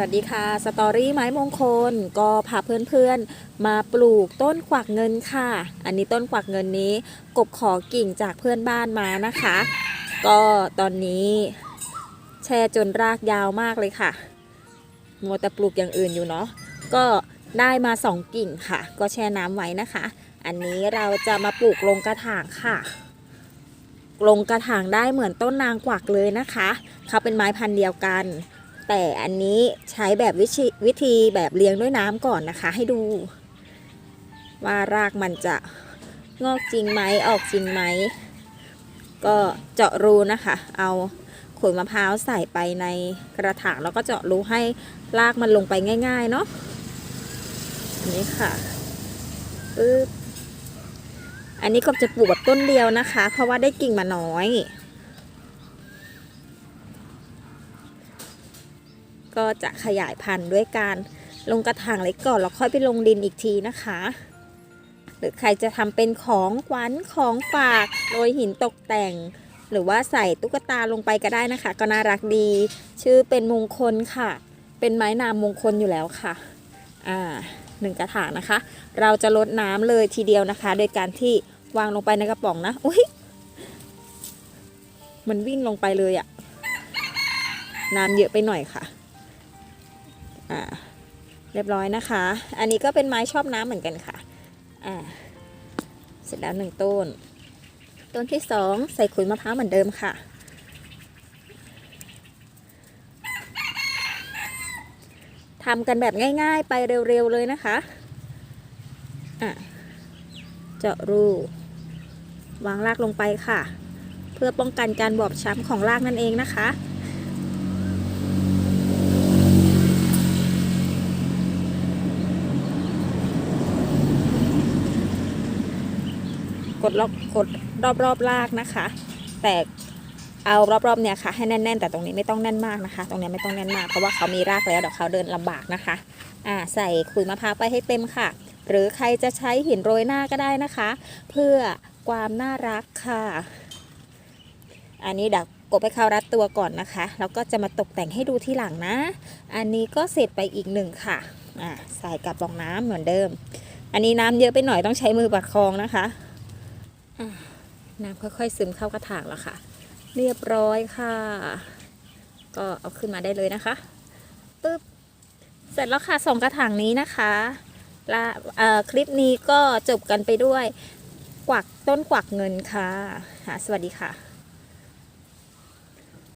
วัสดีค่ะ สตอรี่ไม้มงคล ก็พาเพื่อนๆ มาปลูกต้นกวักเงินค่ะ อันนี้ต้นกวักเงินนี้ กบขอกิ่งจากเพื่อนบ้านมานะคะ ก็ตอนนี้ แช่จนรากยาวมากเลยค่ะมัวแต่ปลูกอย่างอื่นอยู่เนาะ ก็ได้มาสองกิ่งค่ะ ก็แช่น้ำไว้นะคะ อันนี้เราจะมาปลูกลงกระถางค่ะลงกระถางได้เหมือนต้นนางกวักเลยนะคะเขาเป็นไม้พันธุ์เดียวกัน แต่อันนี้ใช้แบบวิธีวิธีแบบเลี้ยงด้วยน้ำก่อนนะคะ ให้ดู ว่ารากมันจะงอกจริงไหมออกจริงไหม ก็เจาะรูนะคะ เอาขนมะพร้าวใส่ไปในกระถางแล้วก็เจาะรูให้รากมันลงไปง่าย ๆ เนาะอันนี้ค่ะปึ๊บอันนี้ก็จะปลูกแบบต้นเดียวนะคะ เพราะว่าได้กิ่งมาน้อย ก็จะขยายพันธุ์ด้วยการลงกระถางเล็กก่อนแล้วค่อยไปลงดินอีกทีนะคะ หรือใครจะทำเป็นของขวัญของฝากโรยหินตกแต่ง หรือว่าใส่ตุ๊กตาลงไปก็ได้นะคะ ก็น่ารักดี ชื่อเป็นมงคลค่ะ เป็นไม้นามมงคลอยู่แล้วค่ะอ่าหนึ่งกระถางนะคะ เราจะลดน้ำเลยทีเดียวนะคะ โดยการที่วางลงไปในกระป๋องนะอุ้ยมันวิ่งลงไปเลยอะน้ำเยอะไปหน่อยค่ะ อ่าเรียบร้อยนะคะ อันนี้ก็เป็นไม้ชอบน้ำเหมือนกันค่ะอ่าเสร็จแล้วหนึ่งต้น ต้นที่สองใส่ขุยมะพร้าวเหมือนเดิมค่ะ ทำกันแบบง่ายๆไปเร็วๆเลยนะคะอะเจาะรู วางรากลงไปค่ะ เพื่อป้องกันการบอบช้ำของรากนั่นเองนะคะ กดรอบกดรอบรอบๆรากนะคะ แต่เอารอบๆเนี่ยค่ะให้แน่นๆ แต่ตรงนี้ไม่ต้องแน่นมากนะคะ ตรงนี้ไม่ต้องแน่นมากเพราะว่าเขามีรากแล้วเดี๋ยวเขาเดินลำบากนะคะอ่าใส่ขุยมะพร้าวไปให้เต็มค่ะ หรือใครจะใช้หินโรยหน้าก็ได้นะคะ เพื่อความน่ารักค่ะ อันนี้เดี๋ยวกบให้เขารัดตัวก่อนนะคะแล้วก็จะมาตกแต่งให้ดูที่หลังนะ อันนี้ก็เสร็จไปอีกหนึ่งค่ะอ่าใส่กับรองน้ำเหมือนเดิม อันนี้น้ำเยอะไปหน่อยต้องใช้มือประคองนะคะ น้ำค่อยๆซึมเข้ากระถางแล้วค่ะ เรียบร้อยค่ะ ก็เอาขึ้นมาได้เลยนะคะปึ๊บเสร็จแล้วค่ะสองกระถางนี้นะคะและคลิปนี้ก็จบกันไปด้วย กวักต้นกวักเงินค่ะค่ะสวัสดีค่ะ